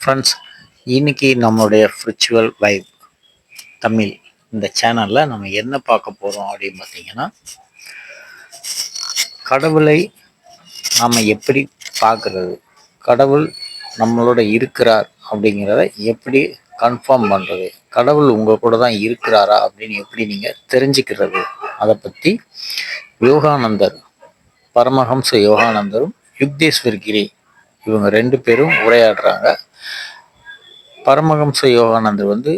Friends இன்னைக்கு நம்மளுடைய ஃபிரிச்சுவல் vibe Tamil. இந்த சேனலில் நம்ம என்ன பார்க்க போகிறோம் அப்படின்னு பார்த்தீங்கன்னா கடவுளை நாம் எப்படி பார்க்குறது? கடவுள் நம்மளோட இருக்கிறார் அப்படிங்கிறத எப்படி கன்ஃபார்ம் பண்ணுறது கடவுள் உங்கள் கூட தான் இருக்கிறாரா அப்படின்னு எப்படி நீங்கள் தெரிஞ்சுக்கிறது? அதை பற்றி யோகானந்தர் பரமஹம்ச யோகானந்தரும் யுக்தேஸ்வர் கிரி இவங்க ரெண்டு பேரும் உரையாடுறாங்க. பரமஹம்ச யோகானந்தர் வந்து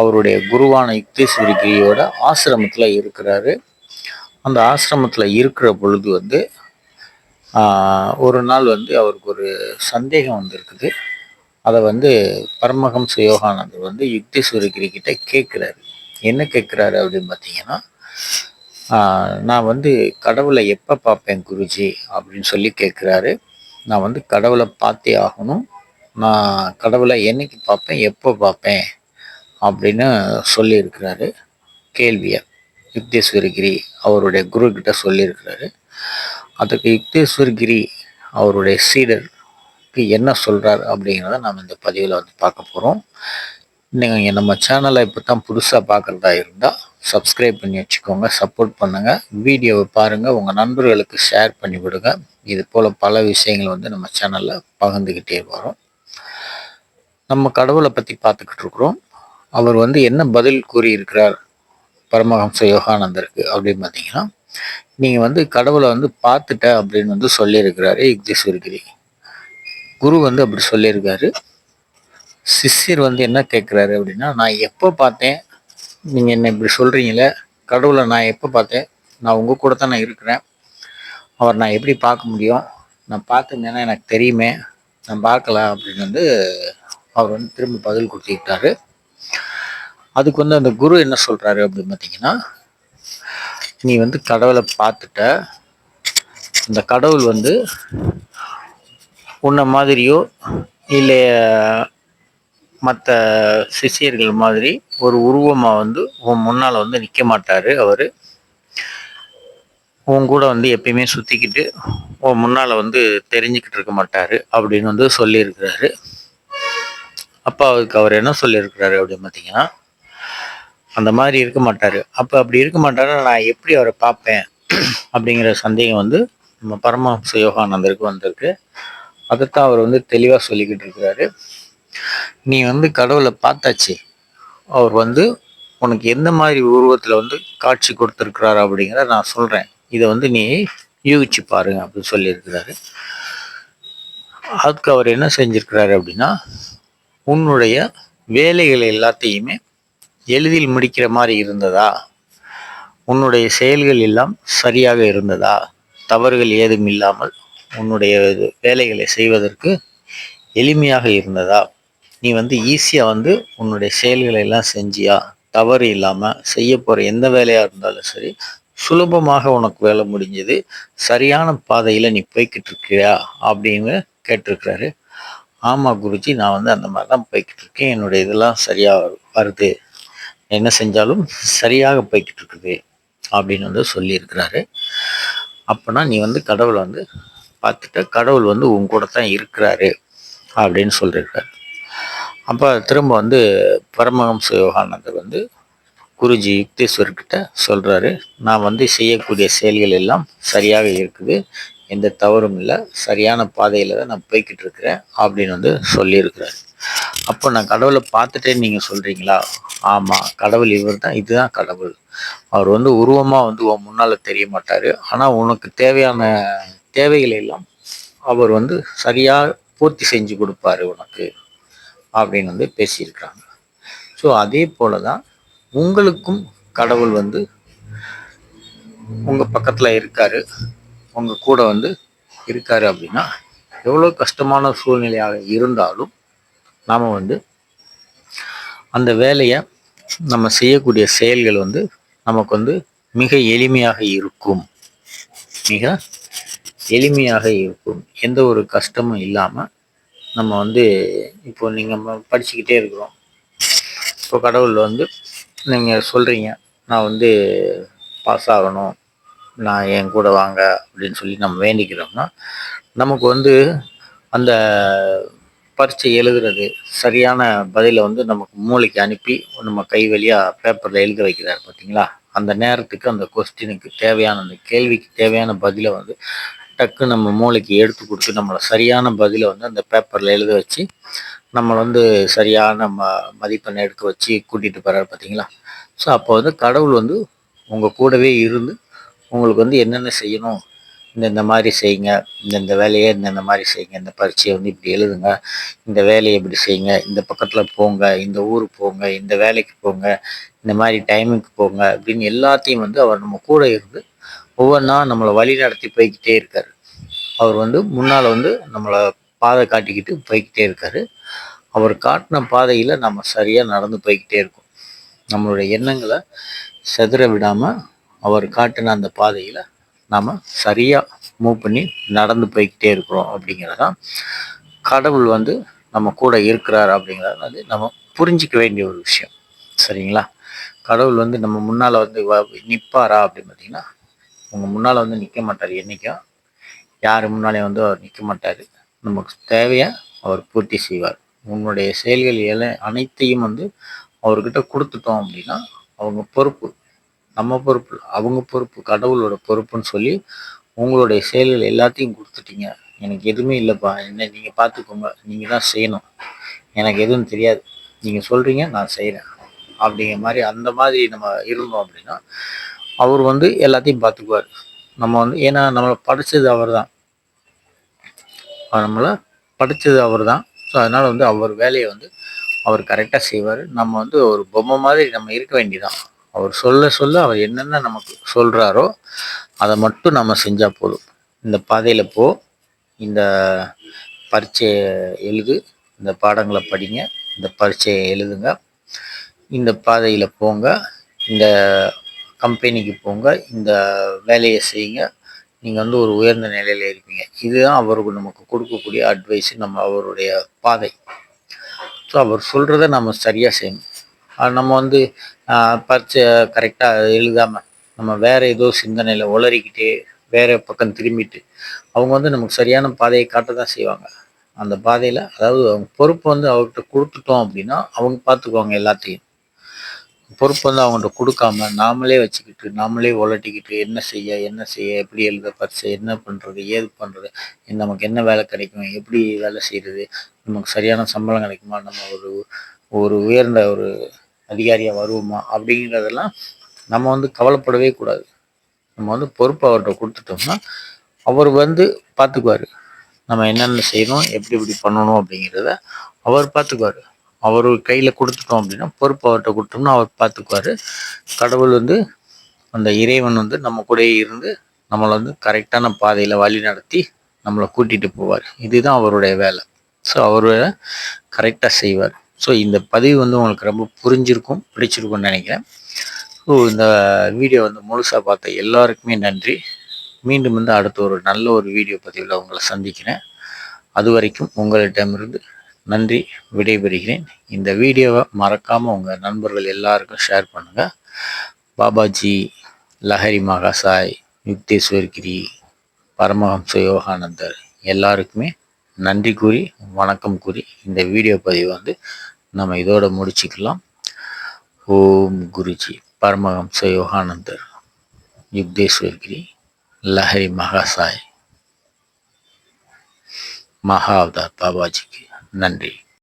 அவருடைய குருவான யுக்தேஸ்வரி கிரியோட ஆசிரமத்தில் இருக்கிறாரு. அந்த ஆசிரமத்தில் இருக்கிற பொழுது வந்து ஒரு நாள் வந்து அவருக்கு ஒரு சந்தேகம் வந்திருக்குது. அதை வந்து பரமஹம்ச யோகானந்தர் வந்து யுக்தேஸ்வரி கிரிக்கிட்ட கேட்குறாரு. என்ன கேட்குறாரு அப்படின்னு பார்த்தீங்கன்னா நான் வந்து கடவுளை எப்போ பார்ப்பேன் குருஜி அப்படின்னு சொல்லி கேட்குறாரு. நான் வந்து கடவுளை பார்த்தே ஆகணும். நான் கடவுளை என்னைக்கு பார்ப்பேன் எப்போ பார்ப்பேன் அப்படின்னு சொல்லியிருக்கிறாரு கேள்வியை யுக்தேஸ்வரகிரி அவருடைய குரு கிட்ட சொல்லியிருக்கிறாரு. அதுக்கு யுக்தேஸ்வரகிரி அவருடைய சீடருக்கு என்ன சொல்கிறார் அப்படிங்கிறத நம்ம இந்த பதிவில் வந்து பார்க்க போகிறோம் நீங்கள் நம்ம சேனலை இப்போ தான் புதுசாக பார்க்குறதா இருந்தால் சப்ஸ்கிரைப் பண்ணி வச்சுக்கோங்க சப்போர்ட் பண்ணுங்கள் வீடியோவை பாருங்கள் உங்கள் நண்பர்களுக்கு ஷேர் பண்ணி விடுங்க. இது போல் பல விஷயங்கள் வந்து நம்ம சேனலில் பகிர்ந்துக்கிட்டே வரோம். நம்ம கடவுளை பற்றி பார்த்துக்கிட்டு இருக்கிறோம். அவர் வந்து என்ன பதில் கூறியிருக்கிறார்? பரமஹம்ச யோகானந்தருக்கு அப்படின்னு பார்த்தீங்கன்னா நீங்கள் வந்து கடவுளை வந்து பார்த்துட்ட அப்படின்னு வந்து சொல்லியிருக்கிறாரு. யுக்தேஸ்வரகிரி குரு வந்து அப்படி சொல்லியிருக்காரு. சிஷ்யர் வந்து என்ன கேட்குறாரு அப்படின்னா நான் எப்போ பார்த்தேன்? நீங்கள் என்ன இப்படி சொல்கிறீங்களே கடவுளை நான் எப்போ பார்த்தேன்? நான் உங்கள் கூட தான் நான் இருக்கிறேன். அவர் நான் எப்படி பார்க்க முடியும்? நான் பார்த்துருந்தேன்னா எனக்கு தெரியுமே. நான் பார்க்கல அப்படின்னு வந்து அவர் வந்து திரும்ப பதில் கொடுத்துக்கிட்டாரு. அதுக்கு வந்து அந்த குரு என்ன சொல்கிறாரு அப்படின்னு பார்த்தீங்கன்னா நீ வந்து கடவுளை பார்த்துட்ட. அந்த கடவுள் வந்து உன்னை மாதிரியோ இல்லை மற்ற சிஷியர்கள் மாதிரி ஒரு உருவமாக வந்து உன் முன்னால் வந்து நிற்க மாட்டார் அவர். உன் கூட வந்து எப்பயுமே சுற்றிக்கிட்டு உன் முன்னால் வந்து தெரிஞ்சுக்கிட்டு இருக்க மாட்டார் அப்படின்னு வந்து சொல்லியிருக்கிறாரு. அப்போ அவருக்கு அவர் என்ன சொல்லியிருக்கிறாரு அப்படின்னு பார்த்தீங்கன்னா அந்த மாதிரி இருக்க மாட்டார். அப்போ அப்படி இருக்க மாட்டாரு நான் எப்படி அவரை பார்ப்பேன் அப்படிங்கிற சந்தேகம் வந்து நம்ம பரமஹம்ச யோகானந்தருக்கு வந்திருக்கு. அதைத்தான் அவர் வந்து தெளிவாக சொல்லிக்கிட்டு இருக்கிறாரு. நீ வந்து கடவுளை பார்த்தாச்சு. அவர் வந்து உனக்கு எந்த மாதிரி உருவத்தில் வந்து காட்சி கொடுத்துருக்கிறாரு அப்படிங்கிறத நான் சொல்கிறேன் இதை வந்து நீ யூகிச்சு பாருங்க அப்படின்னு சொல்லியிருக்கிறாரு. அதுக்கு அவர் என்ன செஞ்சிருக்கிறாரு அப்படின்னா உன்னுடைய வேலைகள் எல்லாத்தையுமே எளிதில் முடிக்கிற மாதிரி இருந்ததா? உன்னுடைய செயல்கள் எல்லாம் சரியாக இருந்ததா? தவறுகள் ஏதும் இல்லாமல் உன்னுடைய வேலைகளை செய்வதற்கு எளிமையாக இருந்ததா? நீ வந்து ஈஸியாக வந்து உன்னுடைய செயல்களை எல்லாம் செஞ்சியா? தவறு இல்லாமல் செய்ய போகிற எந்த வேலையாக இருந்தாலும் சரி சுலபமாக உனக்கு வேலை முடிஞ்சது. சரியான பாதையில் நீ போய்கிட்டு இருக்கியா? அப்படின்னு கேட்டிருக்கிறாரு. ஆமாம் குருஜி நான் வந்து அந்த மாதிரி தான் போய்கிட்டு இருக்கேன். என்னுடைய இதெல்லாம் சரியாக வருது. என்ன செஞ்சாலும் சரியாக போய்கிட்டு இருக்குது அப்படின்னு வந்து சொல்லியிருக்கிறாரு. அப்போனா நீ வந்து கடவுளை வந்து பார்த்துட்ட கடவுள் வந்து உன் கூட தான் இருக்கிறாரு அப்படின்னு சொல்லியிருக்காரு அப்போ திரும்ப வந்து பரமஹம்ச யோகானந்தர் வந்து குருஜி யுக்தேஸ்வர்கிட்ட சொல்கிறாரு நான் வந்து செய்யக்கூடிய செயல்கள் எல்லாம் சரியாக இருக்குது. எந்த தவறும் இல்லை. சரியான பாதையில் தான் நான் போய்கிட்டு இருக்கிறேன் அப்படின்னு வந்து சொல்லியிருக்கிறாரு. அப்போ நான் கடவுளை பார்த்துட்டே நீங்கள் சொல்கிறீங்களா ஆமாம் கடவுள் இவர் தான். இதுதான் கடவுள். அவர் வந்து உருவமாக வந்து உன் முன்னால் தெரிய மாட்டார். ஆனால் உனக்கு தேவையான தேவைகளை எல்லாம் அவர் வந்து சரியாக பூர்த்தி செஞ்சு கொடுப்பாரு உனக்கு. அப்படின்னு வந்து பேசியிருக்கிறாங்க. ஸோ அதே போல தான் உங்களுக்கும் கடவுள் வந்து உங்கள் பக்கத்தில் இருக்காரு உங்கள் கூட வந்து இருக்காரு அப்படின்னா எவ்வளோ கஷ்டமான சூழ்நிலையாக இருந்தாலும் நாம் வந்து அந்த வேலையை நம்ம செய்யக்கூடிய செயல்கள் வந்து நமக்கு வந்து மிக எளிமையாக இருக்கும். மிக எளிமையாக இருக்கும். எந்த ஒரு கஷ்டமும் இல்லாமல் நம்ம வந்து இப்போ நீங்கள் படிச்சுக்கிட்டே இருக்கிறோம். இப்போ கடவுள் வந்து நீங்கள் சொல்கிறீங்க நான் வந்து பாஸ் ஆகணும் நான் என் கூட வாங்க அப்படின்னு சொல்லி நம்ம வேண்டிக்கிறோம்னா நமக்கு வந்து அந்த பரீட்சை எழுதுறது சரியான பதிலை வந்து நமக்கு மூளைக்கு அனுப்பி நம்ம கை வழியாக பேப்பரில் எழுத வைக்கிறாரு பார்த்தீங்களா அந்த நேரத்துக்கு அந்த கொஸ்டினுக்கு தேவையான அந்த கேள்விக்கு தேவையான பதிலை வந்து டக்கு நம்ம மூளைக்கு எடுத்து கொடுத்து நம்மளை சரியான பதிலை வந்து அந்த பேப்பரில் எழுத வச்சு நம்மளை வந்து சரியான ம மதிப்பெண் எடுக்க வச்சு கூட்டிகிட்டு போகிறாரு பார்த்தீங்களா ஸோ அப்போ வந்து கடவுள் வந்து உங்கள் கூடவே இருந்து உங்களுக்கு வந்து என்னென்ன செய்யணும் இந்த இந்த மாதிரி செய்யுங்க இந்தந்த வேலையை இந்தந்த மாதிரி செய்யுங்க இந்த பரீட்சையை வந்து இப்படி எழுதுங்க இந்த வேலையை இப்படி செய்யுங்க இந்த பக்கத்தில் போங்க இந்த ஊருக்கு போங்க இந்த வேலைக்கு போங்க இந்த மாதிரி டைமுக்கு போங்க அப்படின்னு எல்லாத்தையும் வந்து அவர் நம்ம கூட இருந்து ஒவ்வொன்றா நம்மளை வழி நடத்தி போய்கிட்டே இருக்கார். அவர் வந்து முன்னால் வந்து நம்மளை பாதை காட்டிக்கிட்டு போய்கிட்டே இருக்கார். அவர் காட்டின பாதையில் நம்ம சரியாக நடந்து போய்கிட்டே இருக்கோம். நம்மளுடைய எண்ணங்களை செதற விடாமல் அவர் காட்டின அந்த பாதையில் நாம் சரியாக மூவ் பண்ணி நடந்து போய்கிட்டே இருக்கிறோம் அப்படிங்கிறதான் கடவுள் வந்து நம்ம கூட இருக்கிறார் அப்படிங்கிறது வந்து நம்ம புரிஞ்சிக்க வேண்டிய ஒரு விஷயம். சரிங்களா? கடவுள் வந்து நம்ம முன்னால் வந்து நிற்பாரா அப்படின்னு பார்த்தீங்கன்னா உங்கள் முன்னால் வந்து நிற்க மாட்டார் என்றைக்கும் யார் முன்னாலே வந்து அவர் நிற்க மாட்டார். நமக்கு தேவையை அவர் பூர்த்தி செய்வார். உன்னுடைய செயல்கள் எல்லாம் அனைத்தையும் வந்து அவர்கிட்ட கொடுத்துட்டோம் அப்படின்னா அவங்க பொறுப்பு நம்ம பொறுப்பு அவங்க பொறுப்பு கடவுளோட பொறுப்புன்னு சொல்லி உங்களுடைய செயல்கள் எல்லாத்தையும் கொடுத்துட்டீங்க. எனக்கு எதுவுமே இல்லைப்பா. என்ன நீங்கள் பார்த்துக்கோங்க நீங்கள் தான் செய்யணும். எனக்கு எதுவும் தெரியாது. நீங்கள் சொல்கிறீங்க நான் செய்கிறேன் அப்படிங்கிற மாதிரி அந்த மாதிரி நம்ம இருந்தோம் அப்படின்னா அவர் வந்து எல்லாத்தையும் பார்த்துக்குவார். நம்ம வந்து ஏன்னா நம்மளை படித்தது அவர் தான் நம்மளை படித்தது அவர் தான் ஸோ அதனால் வந்து அவர் வேலையை வந்து அவர் கரெக்டாக செய்வார். நம்ம வந்து ஒரு பொம்மை மாதிரி நம்ம இருக்க வேண்டியதான் அவர் சொல்ல சொல்ல அவர் என்னென்ன நமக்கு சொல்கிறாரோ அதை மட்டும் நம்ம செஞ்சால் போதும். இந்த பாதையில் போ. இந்த பரீட்சையை எழுது. இந்த பாடங்களை படிங்க. இந்த பரீட்சையை எழுதுங்க. இந்த பாதையில் போங்க. இந்த கம்பெனிக்கு போங்க இந்த வேலையை செய்யுங்க. நீங்கள் வந்து ஒரு உயர்ந்த நிலையில் இருப்பீங்க. இதுதான் அவருக்கு நமக்கு கொடுக்கக்கூடிய அட்வைஸ் நம்ம அவருடைய பாதை. ஸோ அவர் சொல்கிறத நம்ம சரியாக செய்யணும். நம்ம வந்து பரீட்சை கரெக்டாக எழுதாமல் நம்ம வேறு ஏதோ சிந்தனையில் உளறிக்கிட்டே வேறு பக்கம் திரும்பிட்டு அவங்க வந்து நமக்கு சரியான பாதையை காட்ட தான் செய்வாங்க. அந்த பாதையில் அதாவது அவங்க பொறுப்பு வந்து அவர்கிட்ட கொடுத்துட்டோம் அப்படின்னா அவங்க பார்த்துக்குவாங்க எல்லாத்தையும். பொறுப்பு வந்து அவங்கள்ட்ட கொடுக்காம நாமளே வச்சுக்கிட்டு நாமளே உலட்டிக்கிட்டு என்ன செய்ய என்ன செய்ய எப்படி எழுத பரிசு என்ன பண்ணுறது ஏது பண்ணுறது நமக்கு என்ன வேலை கிடைக்கும் எப்படி வேலை செய்கிறது நமக்கு சரியான சம்பளம் கிடைக்குமா நம்ம ஒரு ஒரு உயர்ந்த ஒரு அதிகாரியாக வருவோமா அப்படிங்கிறதெல்லாம் நம்ம வந்து கவலைப்படவே கூடாது. நம்ம வந்து பொறுப்பு அவர்கிட்ட கொடுத்துட்டோம்னா அவர் வந்து பார்த்துக்குவார். நம்ம என்னென்ன செய்யணும் எப்படி எப்படி பண்ணணும் அப்படிங்கிறத அவர் பார்த்துக்குவார். அவர் கையில் கொடுத்துட்டோம் அப்படின்னா பொறுப்பு அவர்கிட்ட கொடுத்தோம்னா அவர் பார்த்துக்குவார் கடவுள் வந்து அந்த இறைவன் வந்து நம்ம கூட இருந்து நம்மளை வந்து கரெக்டான பாதையில் வழி நடத்தி நம்மளை கூட்டிகிட்டு போவார். இதுதான் அவருடைய வேலை. ஸோ அவர் கரெக்டாக செய்வார். ஸோ இந்த பதிவு வந்து உங்களுக்கு ரொம்ப புரிஞ்சிருக்கும் பிடிச்சிருக்கும்னு நினைக்கிறேன். ஸோ இந்த வீடியோ வந்து முழுசாக பார்த்த எல்லாருக்குமே நன்றி. மீண்டும் வந்து அடுத்த ஒரு நல்ல ஒரு வீடியோ பதிவில் உங்களை சந்திக்கிறேன். அது வரைக்கும் உங்களிடமிருந்து நன்றி. விடைபெறுகிறேன். இந்த வீடியோவை மறக்காமல் உங்கள் நண்பர்கள் எல்லாருக்கும் ஷேர் பண்ணுங்கள் பாபாஜி லஹரி மகாசாய் யுக்தேஸ்வர்கிரி பரமஹம்ச யோகானந்தர் எல்லாருக்குமே நன்றி கூறி வணக்கம் கூறி இந்த வீடியோ பதிவை வந்து நம்ம இதோட முடிச்சுக்கலாம். ஓம் குருஜி பரமஹம்ச யோகானந்தர் யுக்தேஸ்வர்கிரி லஹரி மகாசாய் மகா அவதார் பாபாஜிக்கு. நன்றி.